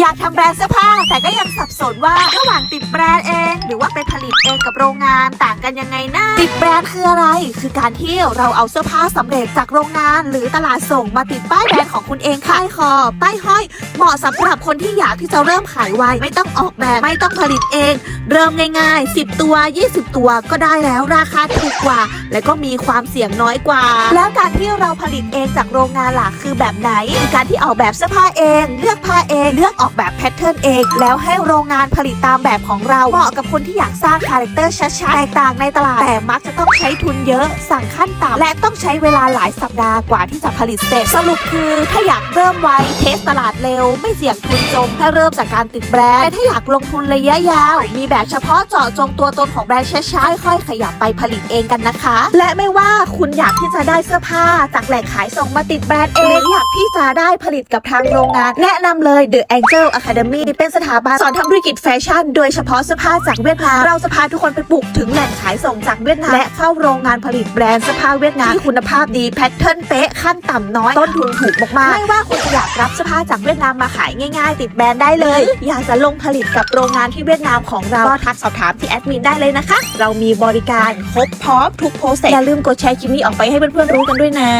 อยากทำแบรนด์เสื้อผ้า แต่ก็ยังสับสนว่าระหว่างติดแบรนด์เอง หรือว่าไปผลิตเองกับโรงงานต่างกันยังไงนะติดแบรนด์คืออะไร คือการที่เราเอาเสื้อผ้าสำเร็จจากโรงงาน หรือตลาดส่งมาติดป้ายแบรนด์ของคุณเองค่ะป้ายคอป้ายห้อย เหมาะสำหรับคนที่อยากที่จะเริ่มขายไวไม่ต้องออกแบบไม่ต้องผลิตเอง เริ่มง่าย ๆ 10 ตัว 20 ตัวก็ได้แล้วราคาถูกกว่า และก็มีความเสี่ยงน้อยกว่า แล้วการที่เราผลิตเองจากโรงงานหลักคือแบบไหนคือการที่ออกแบบเสื้อผ้าเอง เลือกผ้าเองเลือกออกแบบแพทเทิร์นเอง แล้วให้โรงงานผลิตตามแบบของเราเหมาะกับคนที่อยากสร้างคาแรคเตอร์ชัดๆแตกต่างในตลาด แต่มักจะต้องใช้ทุนเยอะ สั่งขั้นต่ำและต้องใช้เวลาหลายสัปดาห์กว่าที่จะผลิตเสร็จ สรุปคือถ้าอยากเริ่มไวเทสตลาดเร็ว ไม่เสี่ยงทุนจมถ้าเริ่มจากการติดแบรนด์แต่ถ้าอยากลงทุนระยะยาว มีแบบเฉพาะเจาะจงตัวตนของแบรนด์ช้าๆค่อยๆขยับไปผลิตเองกันนะคะ และไม่ว่าคุณอยากที่จะได้เสื้อผ้า จากแหล่งขายส่งมาติดแบรนด์เองหรืออยากที่จะได้ผลิตกับทางโรงงาน แนะนำเลย The Angel Academy เป็นสถาบันสอนทำธุรกิจแฟชั่นโดยเฉพาะเสื้อผ้าจากเวียดนาม เราจะพาทุกคนไปบุกถึงแหล่งขายส่งจากเวียดนามและเข้าโรงงานผลิตแบรนด์เสื้อผ้าเวียดนามที่คุณภาพดีแพทเทิร์นเป๊ะขั้นต่ำน้อย ต้นทุนถูกมากๆไม่ว่าคุณจะอยากรับเสื้อผ้าจากเวียดนามมาขายง่าย ๆ ติดแบรนด์ได้เลย อยากจะลงผลิตกับโรงงานที่เวียดนามของเราก็ทักสอบถามที่แอดมินได้เลยนะคะ เรามีบริการครบพร้อมทุกโปรเซสอย่าลืมกดแชร์คลิปนี้ออกไปให้เพื่อนๆรู้กันด้วยนะ